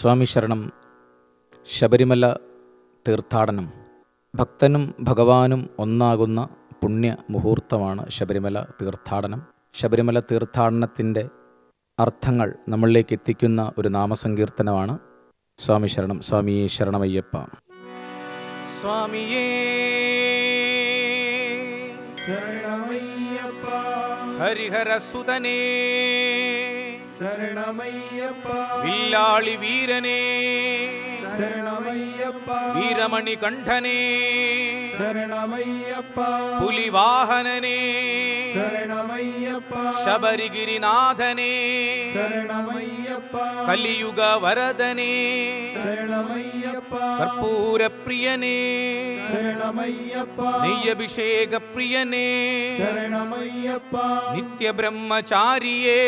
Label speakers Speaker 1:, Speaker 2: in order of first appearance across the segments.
Speaker 1: സ്വാമി ശരണം ശബരിമല തീർത്ഥാടനം. ഭക്തനും ഭഗവാനും ഒന്നാകുന്ന പുണ്യ മുഹൂർത്തമാണ് ശബരിമല തീർത്ഥാടനം. ശബരിമല തീർത്ഥാടനത്തിന്റെ അർത്ഥങ്ങൾ നമ്മളിലേക്ക് എത്തിക്കുന്ന ഒരു നാമസങ്കീർത്തനമാണ് സ്വാമി ശരണം സ്വാമിയെ ശരണമയ്യപ്പ. സ്വാമിയേ
Speaker 2: ശരണമയ്യപ്പ.
Speaker 1: ഹരിഹരസുതനേ.
Speaker 2: ശരണമയ്യപ്പ
Speaker 1: വില്ലാളി വീരനേ
Speaker 2: ശരണമയ്യപ്പ
Speaker 1: വീരമണി കണ്ഠനേ
Speaker 2: ശരണമയ്യപ്പ
Speaker 1: പുലിവാഹനനേ
Speaker 2: ശരണമയ്യപ്പ.
Speaker 1: ശബരിഗിരിനാഥനേ.
Speaker 2: ശരണമയ്യപ്പ.
Speaker 1: കലിയുഗ വരദനേ
Speaker 2: ശരണമയ്യപ്പ.
Speaker 1: കർപ്പൂരപ്രിയനേ.
Speaker 2: ശരണമയ്യപ്പ.
Speaker 1: നെയ്യഭിഷേക പ്രിയനേ
Speaker 2: ശരണമയ്യപ്പ.
Speaker 1: നിത്യബ്രഹ്മചാരിയേ.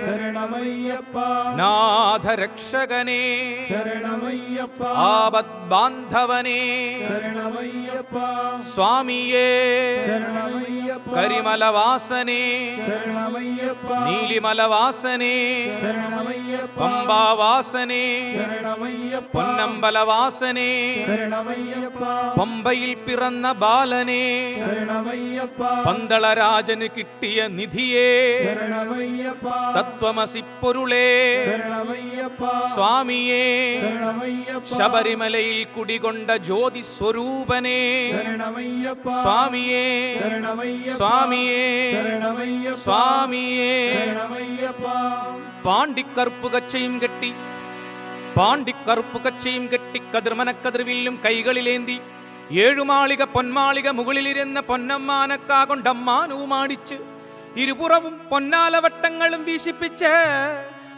Speaker 2: ശരണമയ്യപ്പ.
Speaker 1: നാഥരക്ഷകനേ.
Speaker 2: ശരണമയ്യപ്പ.
Speaker 1: ആപത് ബാന്ധവനേ
Speaker 2: ശരണമയ്യപ്പ.
Speaker 1: സ്വാമിയേ.
Speaker 2: ശരണമയ്യപ്പ.
Speaker 1: കരിമലവാസനേ. നീലിമലവാസനേ പമ്പാവാസനേ പൊന്നമ്പലവാസനേ പമ്പയിൽ പിറന്ന ബാലനേ പന്തളരാജന് കിട്ടിയ നിധിയെ
Speaker 2: തത്വമസിപ്പൊരുളേ
Speaker 1: സ്വാമിയെ ശബരിമലയിൽ കുടികൊണ്ട ജ്യോതി സ്വരൂപനേ സ്വാമിയെ സ്വാമിയേ സ്വാമിയേ. പാണ്ടിക്കറുപ്പ് കച്ചയും കെട്ടി പാണ്ടിക്കറുപ്പ് കച്ചയും കെട്ടി കതിർമനക്കതിർവില്ലും കൈകളിലേന്തി ഏഴുമാളിക പൊന്മാളിക മുകളിലിരുന്ന പൊന്നമ്മാനക്കാ കൊണ്ടമ്മാനവുമാടിച്ച് ഇരുപുറവും പൊന്നാലവട്ടങ്ങളും വീശിപ്പിച്ച്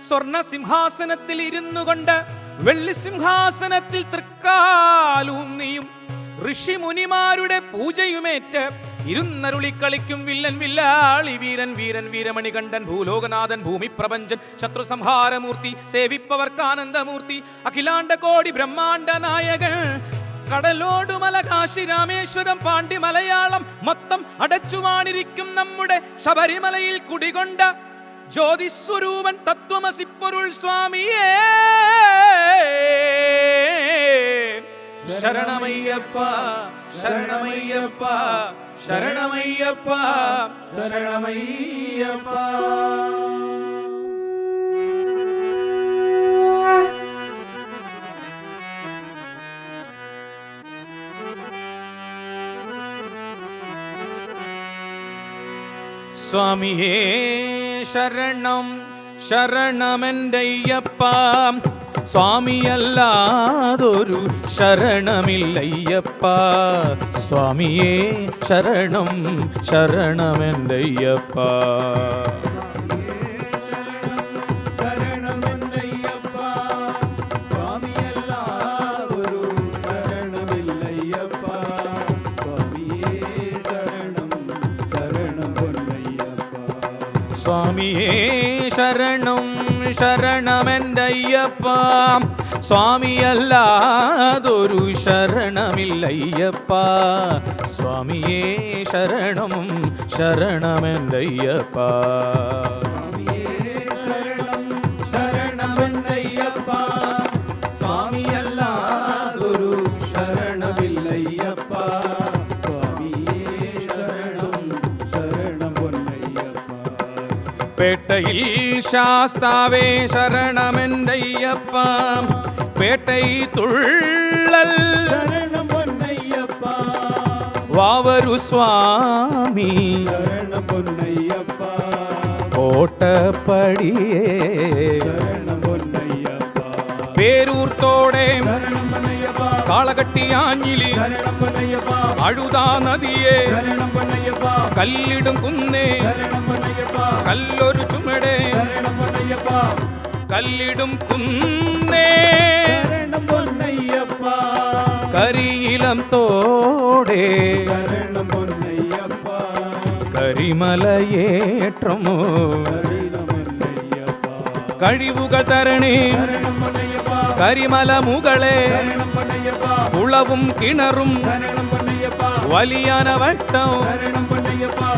Speaker 1: സ്വർണ സിംഹാസനത്തിൽ ഇരുന്നു കൊണ്ട് വെള്ളി സിംഹാസനത്തിൽ തൃക്കാലൂന്നിയും ഋഷിമുനിമാരുടെ പൂജയുമേറ്റ് ഇരുന്നരുളി കളിക്കും വില്ലൻ വില്ലാളി വീരൻ വീരൻ വീരമണികണ്ഠൻ ഭൂലോകനാഥൻ ഭൂമി പ്രപഞ്ചൻ ശത്രു സംഹാരമൂർത്തി സേവിപ്പവർക്കാനന്ദമൂർത്തി അഖിലാണ്ട കോടി ബ്രഹ്മാണ്ട നായകൻ കടലോടുമല കാശി രാമേശ്വരം പാണ്ഡി മലയാളം മൊത്തം അടച്ചുവാണിരിക്കും നമ്മുടെ ശബരിമലയിൽ കുടികൊണ്ട ജ്യോതിസ്വരൂപൻ തത്വമസിപ്പൊരുൾ സ്വാമിയേ. ശരണമയ്യപ്പ ശരണമയ്യപ്പ ശരണമയ്യപ്പ
Speaker 2: ശരണമയ്യപ്പ
Speaker 1: സ്വാമിയേ ശരണം ശരണമെന്റയ്യപ്പ സ്വാമിയല്ലാതൊരു ശരണമില്ലയ്യപ്പ സ്വാമിയേ ശരണം ശരണമെന്റയ്യപ്പ
Speaker 2: ശരണമെന്നയ്യപ്പ സ്വാമിയല്ലാതൊരു ശരണമില്ലയ്യപ്പ സ്വാമിയേ ശരണം ശരണം പൊന്നയ്യപ്പ
Speaker 1: സ്വാമിയേ ശരണം ശരണമെന്റയ്യപ്പ. സ്വാമിയല്ലാതൊരു ശരണമില്ലയ്യപ്പ. സ്വാമിയേ ശരണം ശരണമെന്റയ്യപ്പ. பேட்டையில் சாஸ்தாவே சரணமென்றையப்பா. பேட்டை
Speaker 2: துள்ளல் சரணம்
Speaker 1: பொன்னையப்பா வாவரு
Speaker 2: சுவாமி. சரணம்
Speaker 1: பொன்னையப்பா
Speaker 2: ஓட்டப்படியே. சரணம்
Speaker 1: பொன்னையப்பா
Speaker 2: பேரூர் சரணம்
Speaker 1: കാളകട്ടിയാഞ്ഞിലി അഴുതാ നദിയെ. കല്ലിടും കുന്നേ. കല്ലൊരു ചുമടേ. കല്ലിടും കുന്നേ. കരിയിലം തോടെ.
Speaker 2: പൊന്നയ്യപ്പ.
Speaker 1: കഴിവുകൾ തരണേ.
Speaker 2: கரிமல
Speaker 1: முகளே.
Speaker 2: உளவும் கிணறும்.
Speaker 1: வலியான வட்டம்.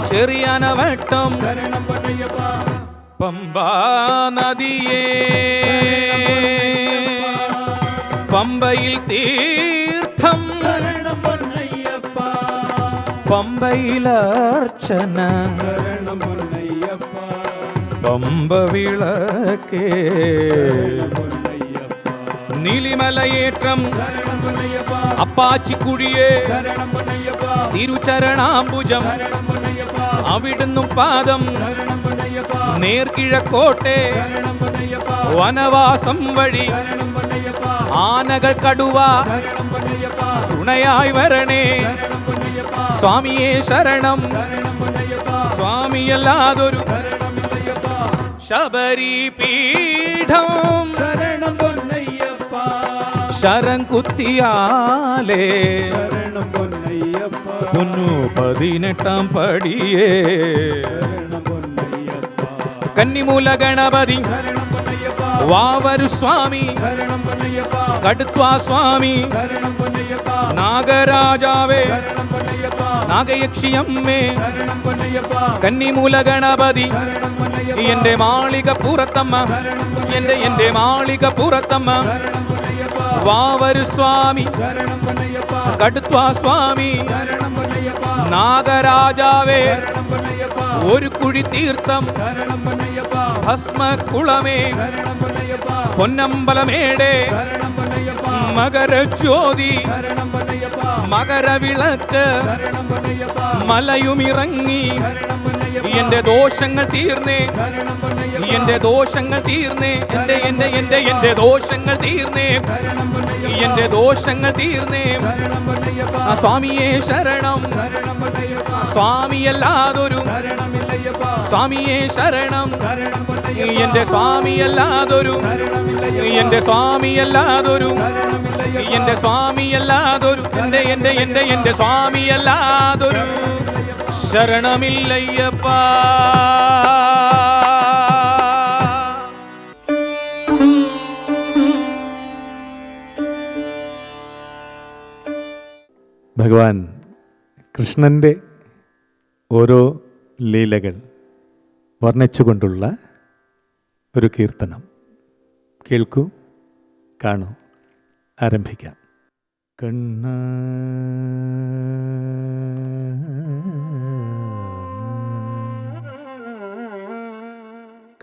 Speaker 1: சரியான வட்டம்.
Speaker 2: பம்பா நதியே.
Speaker 1: பம்பையில்
Speaker 2: தீர்த்தம். பம்பையில்
Speaker 1: அர்ச்சன. பம்ப
Speaker 2: விளக்கே.
Speaker 1: നീലിമലയേറ്റം. അപ്പാച്ചിക്കുഴിയെ തിരുചരണാംബുജം. അവിടുന്നും പാദം. നേർക്കിഴക്കോട്ടെ വനവാസം വഴി. ആനകൾ കടുവ തുണയായി വരണേ. സ്വാമിയെ ശരണം. സ്വാമിയല്ലാതൊരു ശബരി പീഠം
Speaker 2: പൊന്നയ്യപ്പ
Speaker 1: കടുത്വാ സ്വാമി
Speaker 2: ശരണം പൊന്നയ്യപ്പ
Speaker 1: നാഗരാജാവേ
Speaker 2: ശരണം പൊന്നയ്യപ്പ
Speaker 1: നാഗയക്ഷിയമ്മേ
Speaker 2: ശരണം പൊന്നയ്യപ്പ
Speaker 1: കന്നിമൂല ഗണപതി
Speaker 2: ശരണം പൊന്നയ്യപ്പ
Speaker 1: എന്റെ മാളിക പുറത്തമ്മ
Speaker 2: ശരണം
Speaker 1: എന്റെ എന്റെ മാളിക പുറത്തമ്മ
Speaker 2: ശരണം പൊന്നയ്യപ്പ
Speaker 1: കടുത്വാ സ്വാമി. നാഗരാജാവേ. ഒരു കുഴി തീർത്ഥം.
Speaker 2: ഭസ്മകുളമേ.
Speaker 1: ഭസ്മക്കുളമേ പൊന്നമ്പലമേടെ. മകരജ്യോതി. മകരവിളക്ക്. മലയുമിറങ്ങി. എന്റെ ദോഷങ്ങൾ തീർന്നേ. എന്റെ ദോഷങ്ങൾ തീർന്നേ. എന്റെ എന്റെ എന്റെ എന്റെ ദോഷങ്ങൾ തീർന്നേ. എന്റെ ദോഷങ്ങൾ തീർന്നേ. സ്വാമിയെ ശരണം. സ്വാമിയല്ലാതൊരു സ്വാമിയെ ശരണം. എന്റെ സ്വാമിയല്ലാതൊരു എന്റെ സ്വാമിയല്ലാതൊരു എന്റെ സ്വാമിയല്ലാതൊരു എന്റെ എന്റെ എന്റെ എന്റെ സ്വാമിയല്ലാതൊരു ശരണമില്ലയ്യപ്പ.
Speaker 3: ഭഗവാൻ കൃഷ്ണന്റെ ഓരോ ലീലകൾ വർണിച്ചുകൊണ്ടുള്ള ഒരു കീർത്തനം. കേൾക്കൂ കാണൂ ആരംഭിക്കാം. കണ്ണ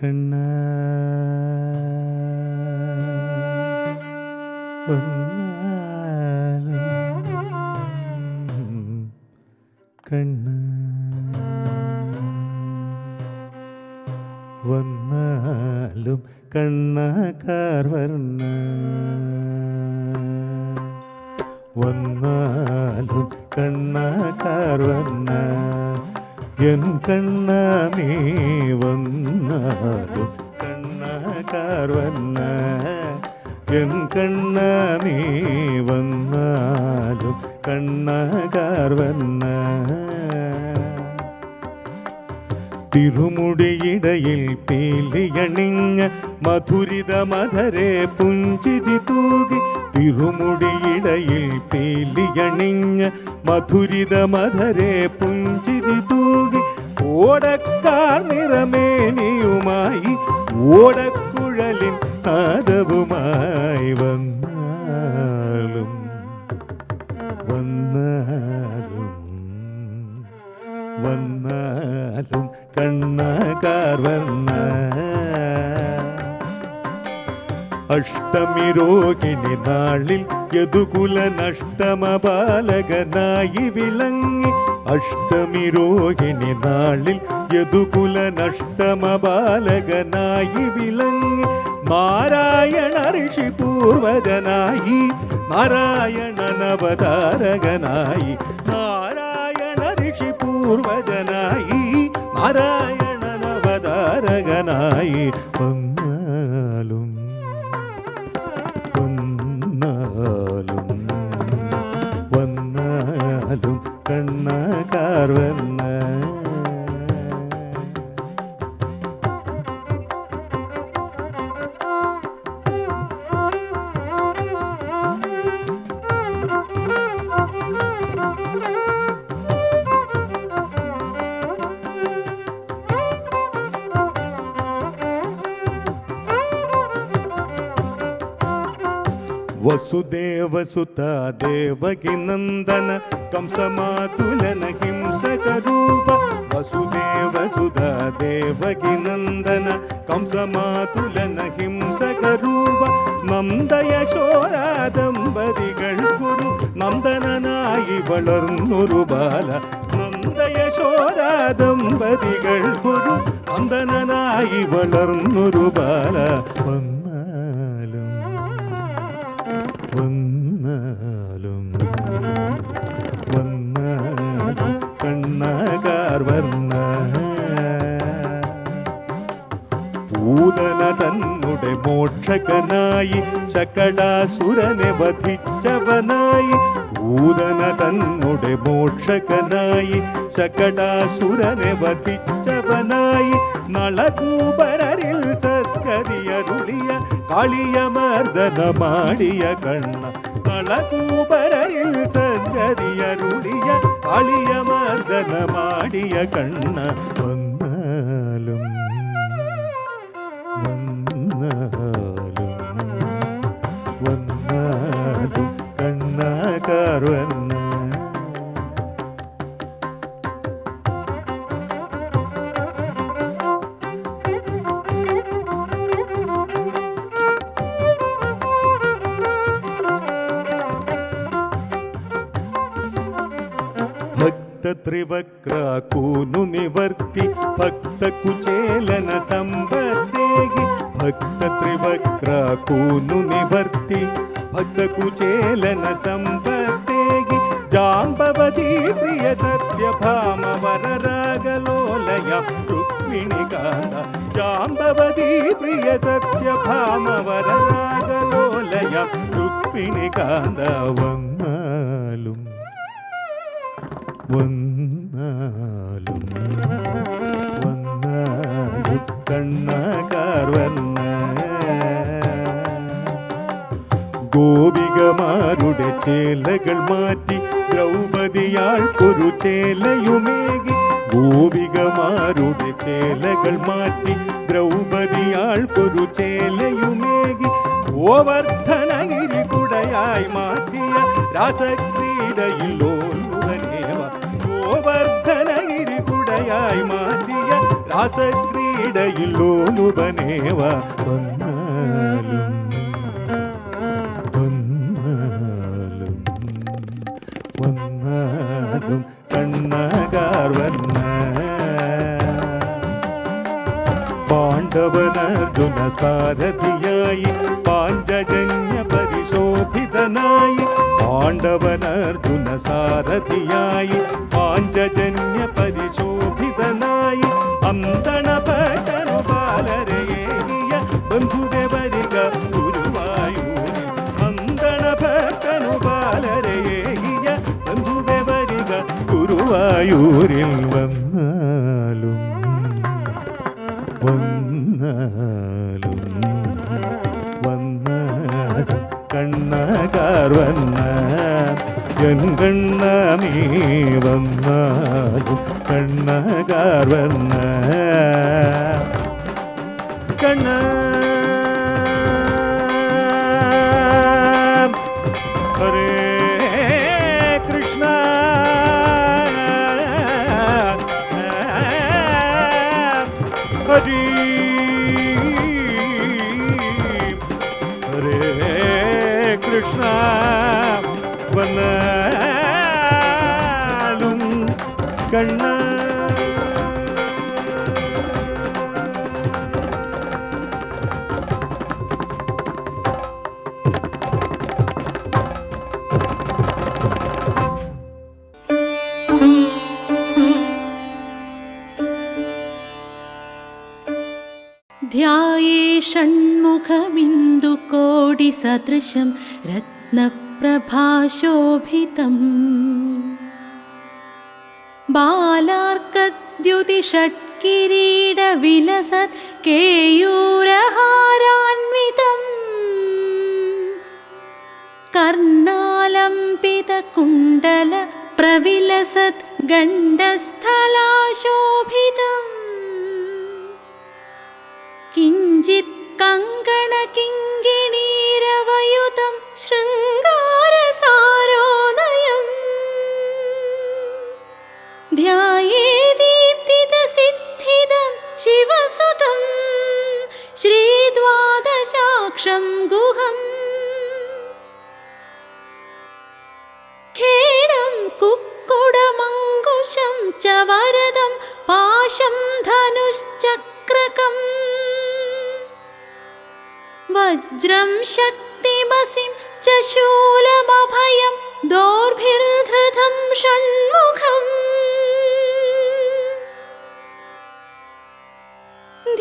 Speaker 3: കണ്ണ വന്നാലും കണ്ണാക്കാർ വർണ വന്നാലും കണ്ണാക്കാർ വർണ എൻ കണ്ണ നീ വന്നാലും കണ്ണാക്കാർ വർണ എൻ കണ്ണ നീ വന്നാലും കണ്ണാകാർ വർണ തിരുമുടിയിടയിൽ പീലിയണിഞ്ഞ മധുരിത മധരെ പുഞ്ചിരി തൂകി തിരുമുടിയിടയിൽ പീലിയണിഞ്ഞ മധുരിത മധരെ പുഞ്ചിരി തൂകി ഓടക്കാർ നിറമേനിയുമായി ഓടക്കുഴലിൻ യദുകുല നഷ്ടമ ബാലകനായി വിളങ്ങി അഷ്ടമി രോഹിണി നാളിൽ യദുകുല നഷ്ടമ ബാലകനായി വിളങ്ങി നാരായണ ഋഷി പൂർവജനായി നാരായണനവതാരകനായി వసుదేవ సుత దేవకి నందన కంసమాతులన హింసక రూప వసుదేవ సుత దేవకి నందన కంసమాతులన హింసక రూప നന്ദയ ശോരാദമ്പതികൾ ഗുരു നന്ദനായി വളർന്നൊരു ബാല നന്ദയ ശോരാദമ്പതികൾ ഗുരു നന്ദനായി വളർന്നൊരു ബാല തന്നുടെ മോക്ഷകനായി ശകടാസുരനെ വധിച്ചവനായി. ഭൂതന തന്നുടെ മോക്ഷകനായി ശകടാസുരനെ വധിച്ചവനായി. നളകൂപരരിൽ സത്കരിയരുളിയ കാളിയമർദ്ദന മാടിയ കണ്ണ. നളകൂപരരിൽ സത്കരിയരുളിയ കാളിയമർദ്ദന മാടിയ കണ്ണ. वक्र कूनु निवर्ति भक्त कुचेलन संबद्धेगी। भक्त त्रिवक्र कूनु निवर्ति भक्त कुचेलन संबद्धेगी। जाम्बवदी प्रिय सत्य भाम वर रागलोलय रुक्मिणी कांद जाम्बवदी प्रिय सत्य भाम वर रागलोलय रुक्मिणी कांद वन्नालुम one വന്നാലും വന്നാലും കണ്ണാകാർ വന്ന. ഗോപികമാരുടെ ചേലകൾ മാറ്റി ദ്രൗപതിയാൾക്കൊരു ചേലയുമേകി. ഗോപികമാരുടെ ചേലകൾ മാറ്റി ദ്രൗപതിയാൾക്കൊരു ചേലയുമേകി. ഗോവർദ്ധനഗിരി കുടയായി മാറ്റിയ രാസക്രീഡയിൽ കുടയായി മാറ്റിയ രാസക്രീഡയിൽ ലോലുവനേവ വന്നാലും വന്നാലും വന്നാലും കണ്ണകാർ വന്ന പാണ്ഡവനർജുന സാരഥിയായി പാഞ്ചജന്യ പരിശോഭിതനായി പാണ്ഡവനർജുന സാരഥിയായി പാഞ്ചജന്യ പരിശോഭിതനായി അന്തണപട്ടനു ബാലരയേകിയ ബന്ധുവെ വരിക ഗുരുവായൂരിൽ അന്തണപട്ടനു ബാലരയേകിയ ബന്ധുവെ വരിക ഗുരുവായൂരിൽ വന്നാലും കണ്ണകാർ വന്ന എൻ കണ്ണ നീ വന്നാലും കണ്ണകാർ വന്ന കണ്ണ
Speaker 4: षण्मुखबिन्दुकोटिसदृशं रत्नप्रभाशोभितम् बालार्कद्युतिषट्किरीडविलसत् केयूरहारान्वितम् कर्णालम्पितकुण्डल प्रविलसत् गण्डस्थलाशोभितम् കങ്കണകിങ്കിണീരവയുതം ശൃംഗാരസാരോദയം. ധ്യായേ ദീപ്തിതസിദ്ധിതം ശിവസുതം ശ്രീദ്വാദശാക്ഷം ഗുഹം. ഖേടം കുക്കുടമങ്കുശം ചവരദം പാശം ധനുശ്ചക്രകം. वज्रं शक्तिमसिं च शूलमभयं दोर्भिर्धृतं षण्मुखम्।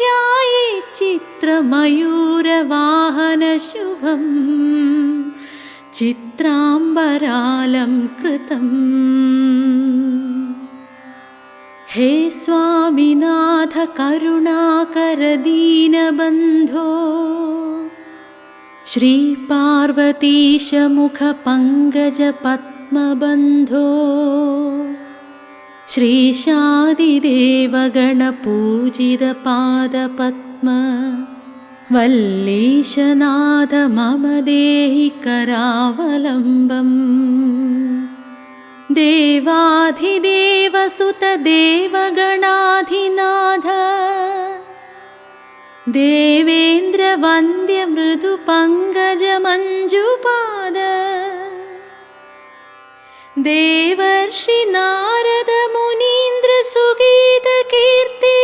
Speaker 4: ध्याये चित्रमयूरवाहनशुभम् चित्राम्बरालं कृतम्। हे स्वामिनाथ करुणाकर दीनबन्धो श्रीशादिदेवगणपूजितपादपद्म वल्लीशनाथ मम देहि करावलम्बम् देवाधिदेवसुतदेवगणाधिनाथ देवेन्द्रवन्द्यमृदुपङ्कजमञ्जुपाद देवर्षि नारद मुनीन्द्र सुगीतकीर्ति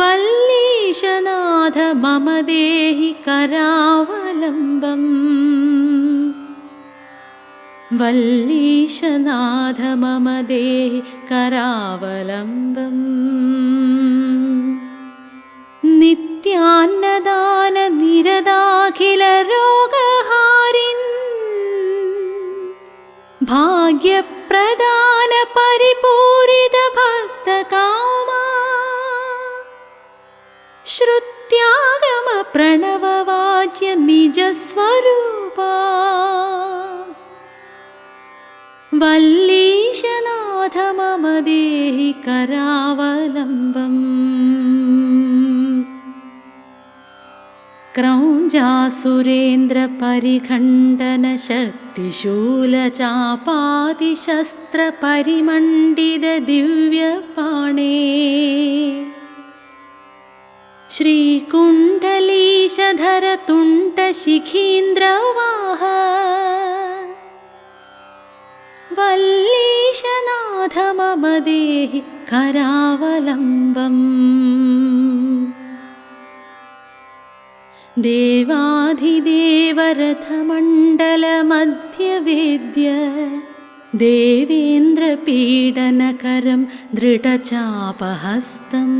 Speaker 4: वल्लीशनाथ मम देहि करावलम्बम्। वल्लीशनाथ मम देहि करावलम्बम् खिलरोगहारिन् भाग्यप्रदानपरिपूरितभक्तकामा श्रुत्यागमप्रणववाच्य निजस्वरूपा वल्लीशनाथ मम देहि करावलम्बम् क्रौञ्जा सुरेन्द्रपरिखण्डनशक्तिशूलचापादिशस्त्रपरिमण्डितदिव्यपाणे वल्लीशनाथ मम देहि करावलम्बम्। देवाधिदेवरथमण्डलमध्यवेद्य देवेन्द्रपीडनकरं दृढचापहस्तम्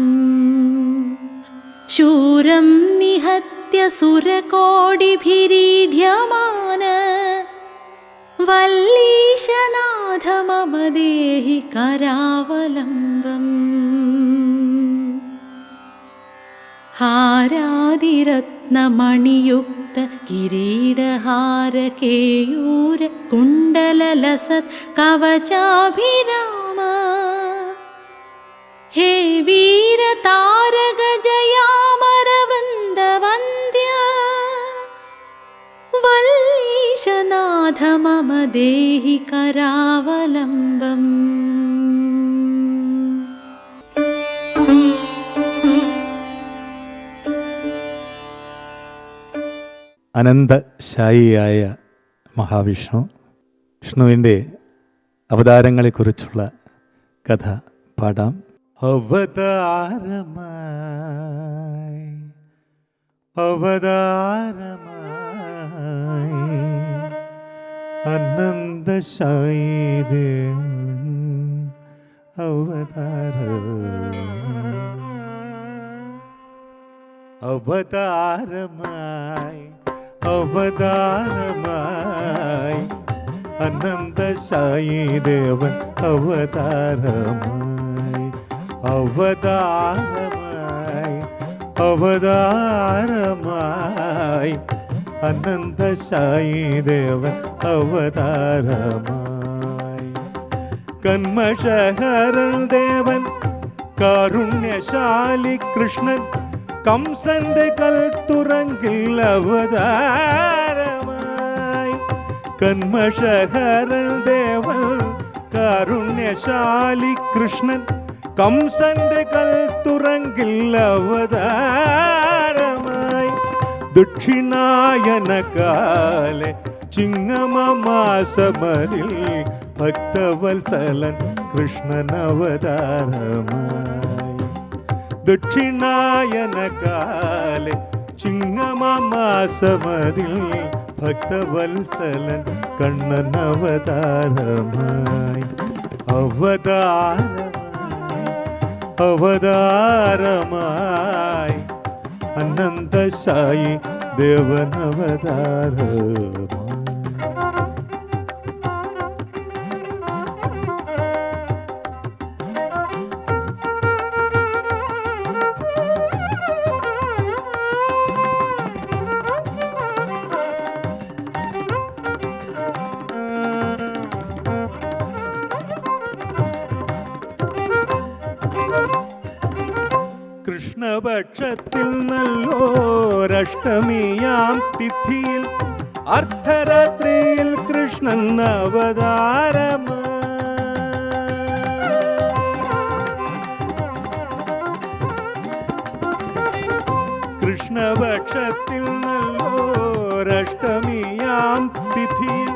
Speaker 4: शूरं निहत्य सुरकोटिभिरीढ्यमान वल्लीशनाथ मम देहि हारादिरत्नमणियुक्त किरीडहारकेयूर कुण्डललसत् कवचाभिराम हे वीरतारगजयामरवृन्दवन्द्य वल्लीशनाथ मम देहि करावलम्बम्
Speaker 3: അനന്തശായിയായ മഹാവിഷ്ണു. വിഷ്ണുവിന്റെ അവതാരങ്ങളെക്കുറിച്ചുള്ള കഥ പാടാം. അവതാരമായി അവതാരമായി അനന്തശായി ദേവൻ അവതാരമായി അവതാരമായി അവതാരമായി അനന്തശായി ദേവൻ അവതാരമായി അവതാരമായി അവതാരമായി അനന്തശായി ദേവൻ അവതാരമായി കന്മഷഹരൻ ദേവൻ കാരുണ്യശാലി കൃഷ്ണൻ കംസന്റെ കൽത്തുറങ്കിൽ അവതാരമായി. കന്മഷഹരൻ ദേവൻ കാരുണ്യശാലി കൃഷ്ണൻ കംസന്റെ കൽത്തുറങ്കിൽ അവതാരമായി. ദക്ഷിണായന കാലെ ചിങ്ങമാസമതിൽ ഭക്തവത്സലൻ കൃഷ്ണൻ അവതാരമായി ദക്ഷിണായന കാലെ ചിങ്ങമാസമതിൽ ഭക്തവത്സലൻ കണ്ണൻ അവതാരമായി അവതാരമായി അവതാരമായി അനന്തശായി ദേവൻ നല്ലോരഷ്ടമിയാം തിഥിയിൽ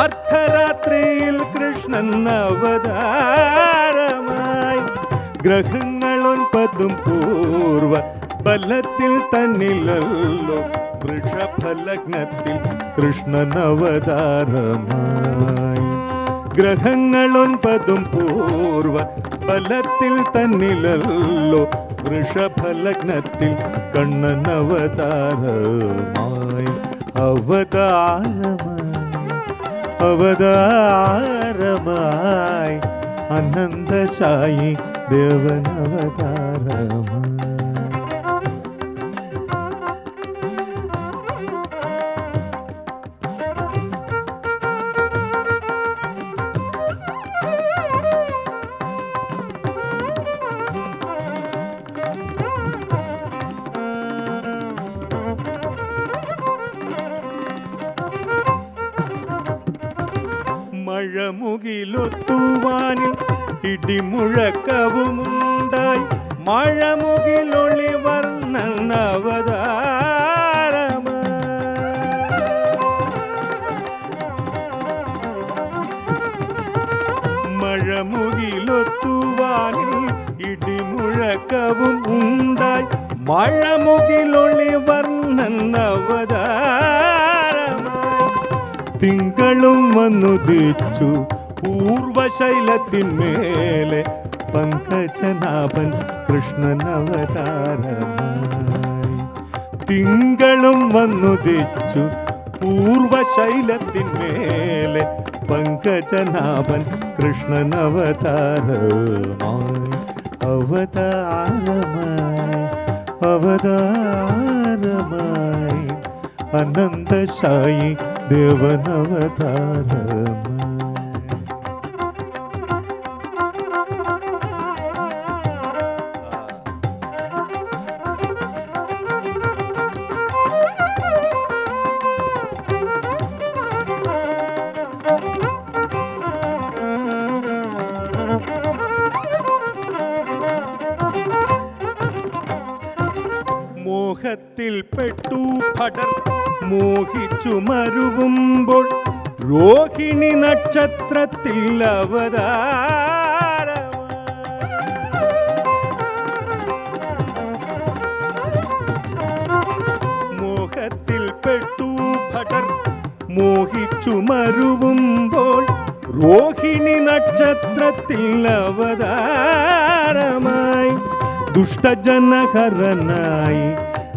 Speaker 3: അർദ്ധരാത്രിയിൽ കൃഷ്ണൻ അവതാരമായി ഗ്രഹങ്ങളൊൻപതും പൂർവ ബലത്തിൽ തന്നിലല്ലോ വൃഷഫലഗ്നത്തിൽ കൃഷ്ണൻ അവതാരമായി ഗ്രഹങ്ങളൊൻപതും പൂർവ ബലത്തിൽ തന്നിലല്ലോ വൃഷഫലഗ്നത്തിൽ കണ്ണൻ അവതാരമായി അവതാരമായി അനന്തശായി ദേവൻ ഇടിമുഴക്കവുമുണ്ടായി മഴമുകിലൊളി വർണവതാരമ മഴമുകിലൊത്തുവാനിൽ ഇടിമുഴക്കവും ഉണ്ടായി. മഴമുകിലൊളി വർണവതാരമ തിങ്കളും വന്നുദിച്ചു പൂർവശൈലത്തിന്മേലെ പങ്കജനാഭൻ കൃഷ്ണനവതാരമായി. തിങ്കളും വന്നുദിച്ചു പൂർവശൈലത്തിന്മേലെ പങ്കജനാഭൻ കൃഷ്ണനവതാരമായി. അവതാരമായി അവതാരമായി അനന്തശായി ദേവനവതാരമായി. മോഹത്തിൽ പെട്ടു ഭടർ മോഹിച്ചു മരുവുമ്പോൾ രോഹിണി നക്ഷത്രത്തിൽ അവതാര മോഹത്തിൽ പെട്ടു ഭടർ മോഹിച്ചു മരുവുമ്പോൾ രോഹിണി നക്ഷത്രത്തിൽ അവതാരമായി ദുഷ്ടജനഹരനായി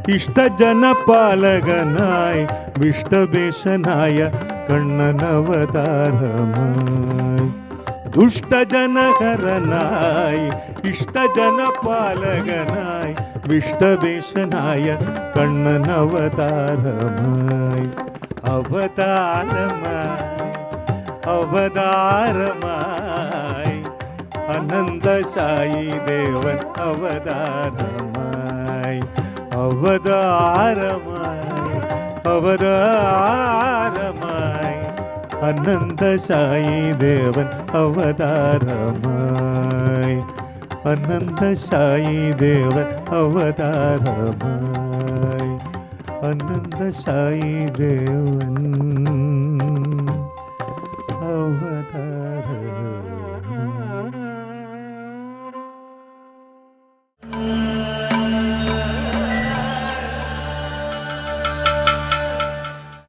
Speaker 3: ഇഷ്ടജനപാലകനായി വിഷ്ടവേശനായ കണ്ണനവതാരമായി. ദുഷ്ടജനഹരനായി ഇഷ്ടജനപാലകനായി വിഷ്ടവേശനായ കണ്ണനവതാരമായി. അവതാരമായി അവതാരമായി അനന്തശായി ദേവൻ അവതാരമായി. അവതാരമായി അവതാരമായി അനന്തശായി ദേവൻ അവതാരമായി അനന്തശായി ദേവൻ അവതാരമായി അനന്തശായി ദേവൻ